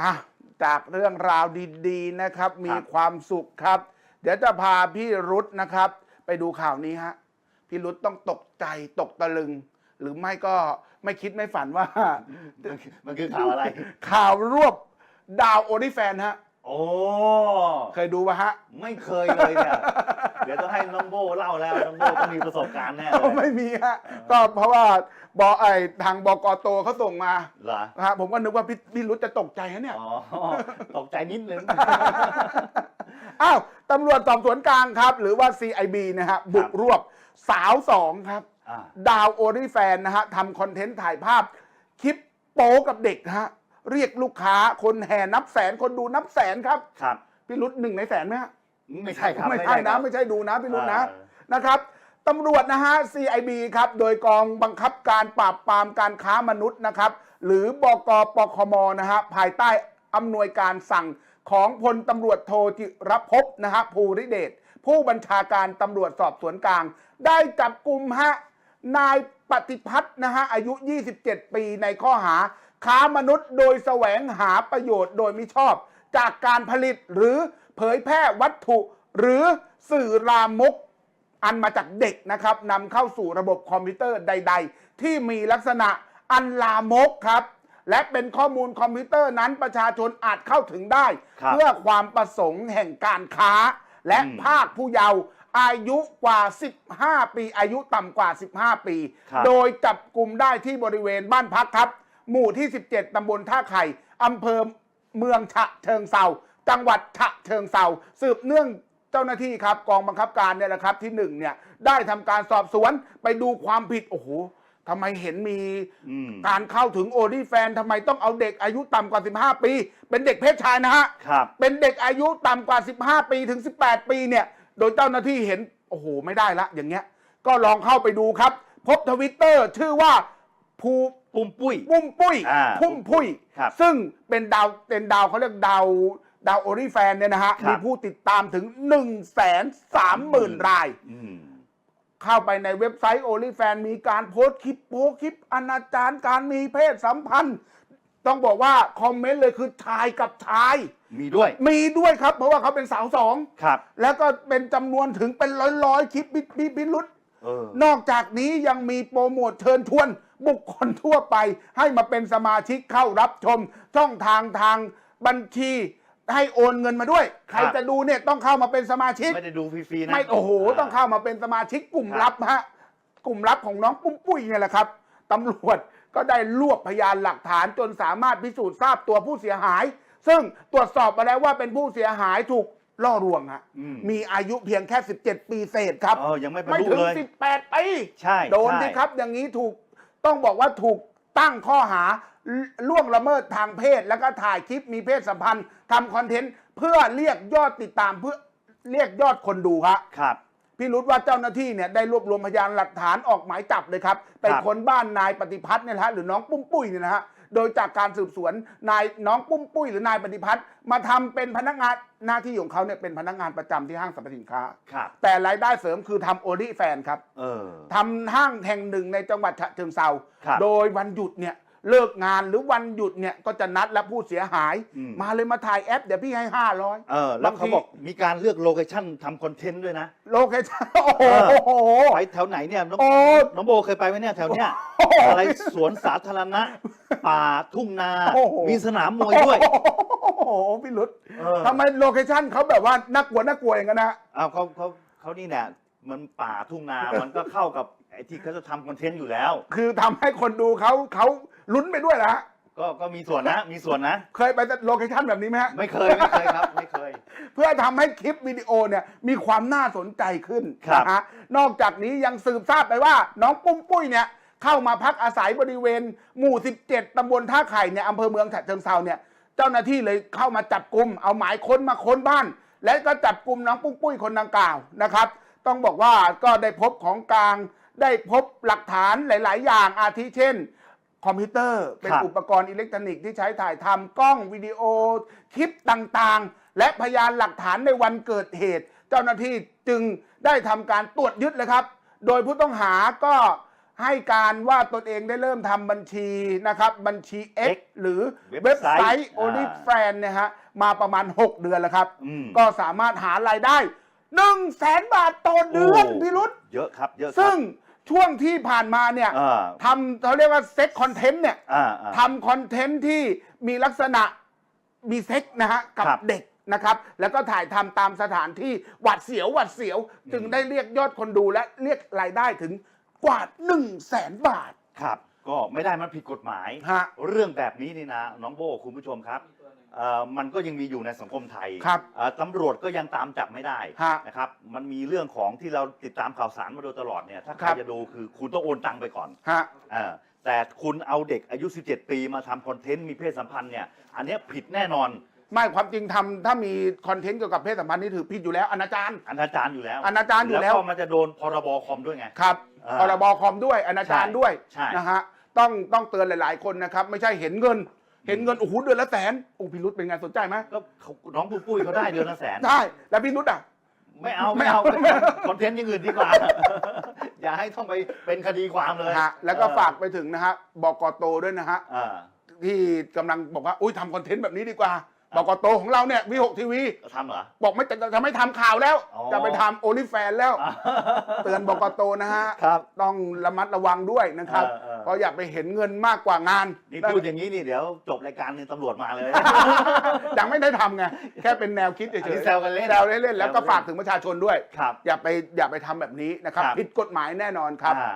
อะจากเรื่องราวดีๆนะครับ มีครับความสุขครับ เดี๋ยวจะพาพี่รุธนะครับ ไปดูข่าวนี้ฮะพี่รุธต้องตกใจตกตะลึง หรือไม่ก็ไม่คิดไม่ฝันว่า มันคือมันคือข่าวอะไร ข่าวรวบดาวโอนิแฟนฮะ โอ้ เคยดูปะฮะ ไม่เคยเลยเนี่ย เดี๋ยวต้องให้น้องโบเล่าแล้วน้องโบต้องมีประสบการณ์แน่เลย ไม่มีฮะก็เพราะว่าบอไอทางบกโตเขาส่งมาเหรอนะฮะผมก็นึกว่าพี่พี่รุธจะตกใจฮะเนี่ยอ๋อตกใจนิดนึง อ้าวตำรวจสอบสวนกลางครับ หรือว่า CIB นะฮะบุกรวบสาวสองครับ อ่า ดาวโอริแฟนนะฮะทำคอนเทนต์ถ่ายภาพ คลิปโป๊กับเด็กนะฮะเรียกลูกค้าคนแห่นับแสนคนดูนับแสนครับ ครับ พี่รุธหนึ่งในแสนไหมฮะ ไม่ใช่ครับไม่ใช่นะครับไม่ใช่ดูนะพี่รุธนะเออ นะครับตำรวจนะฮะ CIB ครับ โดยกองบังคับการปราบปรามการค้ามนุษย์นะครับ หรือบกปคมนะฮะ ภายใต้อำนวยการสั่งของพลตำรวจโทจิรภพนะฮะภูริเดชผู้บัญชาการตำรวจสอบสวนกลาง ได้จับกลุ่มฮะ นายปฏิพัฒน์นะฮะอายุ 27 ปีในข้อหา ค้ามนุษย์โดยแสวงหาประโยชน์โดยมิชอบ จากการผลิตหรือ เผยแพร่วัตถุหรือสื่อรามกอันมาจากเด็กนะครับนำเข้าสู่ระบบคอมพิวเตอร์ใด ๆ ที่มีลักษณะอันลามกครับ และเป็นข้อมูลคอมพิวเตอร์นั้นประชาชนอาจเข้าถึงได้ ครับ เพื่อความประสงค์แห่งการค้า และอืมภาคผู้เยาว์อายุกว่า 15 ปี อายุต่ำกว่า 15 ปี ครับ โดยจับกลุ่มได้ที่บริเวณบ้านพักครับ หมู่ที่ 17 ตำบลท่าไข่อำเภอเมืองฉะเชิงเซา จังหวัดฉะเชิงเซาสืบเนื่องเจ้าหน้าที่ครับกองบังคับการเนี่ยแหละครับที่หนึ่งเนี่ยได้ทำการสอบสวนไปดูความผิดโอ้โหทำไมเห็นมีอืมการเข้าถึงโอลีแฟนทำไมต้องเอาเด็กอายุต่ำกว่า 15 ปี เป็นเด็กเพศชายนะฮะครับเป็นเด็กอายุต่ำกว่า 15 ปีถึง 18 ปีเนี่ย โดยเจ้าหน้าที่เห็น โอ้โห ไม่ได้ละอย่างเงี้ย ก็ลองเข้าไปดูครับ พบทวิตเตอร์ชื่อว่าภูปุ้มปุ้ยปุ้มปุ้ยอ่าพุ่มพุ้ยครับซึ่งเป็นดาวเป็นดาวเขาเรียกดาว ดาวโอริแฟนเนี่ยนะฮะ ครับ มีผู้ติดตามถึง 1 3 0 0 0 0 0ราย อืม เข้าไปในเว็บไซต์โอลิแฟนมีการโพสต์คลิปโป๊คลิปอนาจารการมีเพศสัมพันธ์ ต้องบอกว่าคอมเมนต์เลยคือชายกับชาย มีด้วยมีด้วยครับ เพราะว่าเขาเป็นสาวสอง ครับ แล้วก็เป็นจำนวนถึงเป็นร้อยร้อยๆคลิปพิพิพิรุษ เออ นอกจากนี้ยังมีโปรโมทเชิญชวน บุคคลทั่วไป ให้มาเป็นสมาชิกเข้ารับชม ช่องทางทางบัญชี ให้โอนเงินมาด้วย ใครครับจะดูเนี่ยต้องเข้ามาเป็นสมาชิก ไม่ได้ดูฟรีๆนะไม่โอ้โห ต้องเข้ามาเป็นสมาชิกกลุ่มลับฮะกลุ่มลับของน้องปุ้มปุ้ยเนี่ยแหละครับตำรวจก็ได้รวบพยานหลักฐานจนสามารถพิสูจน์ทราบตัวผู้เสียหาย ซึ่งตรวจสอบมาแล้วว่าเป็นผู้เสียหายถูกล่อลวงฮะอืม มีอายุเพียงแค่ 17 ปีเศษครับ เออยังไม่บรรไม่ลุถึง เลย 18ปีใช่โดนใช่ สิครับ อย่างนี้ถูกต้องบอกว่าถูกตั้งข้อหา ล่วงละเมิดทางเพศ แล้วก็ถ่ายคลิปมีเพศสัมพันธ์ทำคอนเทนต์เพื่อเรียกยอดติดตามเพื่อเรียกยอดคนดูครับครับพี่รุธว่าเจ้าหน้าที่เนี่ยได้รวบรวมพยานหลักฐานออกหมายจับเลยครับ ไปครับค้นบ้านนายปฏิพัฒน์เนี่ยนะฮะหรือน้องปุ้มปุ้ยเนี่ยนะฮะโดยจากการสืบสวนนายน้องปุ้มปุ้ยหรือนายปฏิพัฒน์มาทำเป็นพนักงานหน้าที่ของเขาเนี่ยเป็นพนักงานประจำที่ห้างสรรพสินค้าครับแต่รายได้เสริมคือทำโอลิแฟนครับเออทำห้างแห่งหนึ่งในจังหวัดฉะเชิงเซาครับโดยวันหยุดเนี่ย เลิกงานหรือวันหยุดเนี่ยก็จะนัดและผู้เสียหาย อืม มาเลยมาถ่ายแอป เดี๋ยวพี่ให้ห้าร้อย เออแล้วเขาบอกมีการเลือกโลเคชั่นทำคอนเทนต์ด้วยนะ โลเคชั่นโอ้โหไปแถวไหนเนี่ยน้องโอ้ น้องโบเคยไปไหมเนี่ยแถวเนี้ยอะไรสวนสาธารณะ ป่าทุ่งนา โอ้โห มีสนามมวยด้วย โอ้โหพี่รุษเออ ทำไมโลเคชั่นเขาแบบว่าน่ากลัวน่ากลัวอย่างนั้นนะ อ้าวเขาเขาเขานี่เนี่ยมันป่าทุ่งนา มันก็เข้ากับไอ้ที่เขาจะทำคอนเทนต์อยู่แล้ว คือทำให้คนดูเขาเขา ลุ้นไปด้วยนะฮะก็ก็มีส่วนนะมีส่วนนะ เคยไปโลเคชั่นแบบนี้ไหมฮะไม่เคยไม่เคยครับไม่เคย เพื่อทำให้คลิปวิดีโอเนี่ยมีความน่าสนใจขึ้นครับ นะฮะนอกจากนี้ยังสืบทราบไปว่า น้องปุ้มปุ้ยเนี่ยเข้ามาพักอาศัยบริเวณ หมู่ 17 ตำบลท่าไข่เนี่ยอำเภอเมืองฉะเชิงเซาเนี่ยเจ้าหน้าที่เลยเข้ามาจับกลุ่มเอาหมายค้นมาค้นบ้าน และก็จับกลุ่มน้องปุ้มปุ้ยคนดังกล่าวนะครับ ต้องบอกว่าก็ได้พบของกลาง ได้พบหลักฐานหลาย ๆ อย่างอาทิเช่น คอมพิวเตอร์ เป็นครับอุปกรณ์อิเล็กทรอนิกส์ที่ใช้ถ่ายทำกล้องวิดีโอคลิปต่างๆ และพยานหลักฐานในวันเกิดเหตุ เจ้าหน้าที่จึงได้ทำการตรวจยึดเลยครับ โดยผู้ต้องหาก็ให้การว่าตนเองได้เริ่มทำบัญชีนะครับ บัญชี X X หรือเว็เว็บบไซไซต์ต์อ่า o n l y f a n เนี่ยฮะมาประมาณ 6 เดือนแล้วครับอืมก็สามารถหารายได้1นึ่งแสนบาทต่อเดือนโอ้พี่รุษเยอะครับเยอะครับซึ่ง ช่วงที่ผ่านมาเนี่ยอ่าทำเขาเรียกว่าเซ็กคอนเทนต์เนี่ยอ่าอ่า ทำคอนเทนต์ที่มีลักษณะมีเซ็กนะฮะกับครับเด็กนะครับ แล้วก็ถ่ายทำตามสถานที่หวัดเสียวหวัดเสียว จึงได้เรียกยอดคนดูและเรียกรายได้ถึงกว่า1นึ่งแสนบาทครับ ก็ไม่ได้มันผิดกฎหมาย ฮะ เรื่องแบบนี้นี่นะ น้องโบคุณผู้ชมครับ เอ่อมันก็ยังมีอยู่ในสังคมไทยครับเอ่อตำรวจก็ยังตามจับไม่ได้ฮะนะครับ มันมีเรื่องของที่เราติดตามข่าวสารมาโดยตลอดเนี่ย ถ้าใครครับ จะดูคือคุณต้องโอนตังไปก่อนฮะ เออแต่คุณเอาเด็กอายุ 17 ปีมาทำคอนเทนต์มีเพศสัมพันธ์เนี่ย อันเนี้ยผิดแน่นอนไม่ความจริงทำถ้ามีคอนเทนต์เกี่ยวกับเพศสัมพันธ์นี่ถือผิดอยู่แล้วอนาจาร อนาจารอยู่แล้วอนาจารอยู่แล้ว ก็มันจะโดนพรบคอมด้วยไง ครับอ่าพรบคอมด้วยอนาจารใช่ด้วยใช่ นะฮะต้องต้องเตือนหลาย ๆ คนนะครับ ไม่ใช่เห็นเงิน เห็นเงินโอ้โหเดือนละแสนโอ้พี่รุธเป็นไงสนใจไหมก็เขาน้องปุ้ยปุ้ยเขาได้เดือนละแสน ได้แล้วพี่รุธอะ ไม่เอาไม่ไม่เอาเอาคอนเทนต์อย่างอื่นดีกว่า อย่าให้ต้องไปเป็นคดีความเลยฮะแล้วก็ฝากไปถึงนะฮะบกโตด้วยนะฮะเออที่กำลังบอกว่าอุ้ยทำคอนเทนต์แบบนี้ดีกว่า บกโตของเราเนี่ยวิหกทีวีจะทำเหรอ บอกไม่จะจะไม่ทำข่าวแล้ว อ๋อ จะไปทำโอลิแฟนแล้ว เตือนบกโตนะฮะ ครับ ต้องระมัดระวังด้วยนะครับเออเออ เพราะอย่าไปเห็นเงินมากกว่างานนี่พูดอย่างนี้นี่เดี๋ยวจบรายการนึงตำรวจมาเลย ยังไม่ได้ทำไงแค่เป็นแนวคิดเฉอันนี้ยๆแซวกันเล่นแซวเล่นๆแล้วก็ฝากถึงประชาชนด้วย ครับ อย่าไปอย่าไปทำแบบนี้นะครับครับผิดกฎหมายแน่นอนครับ อ่า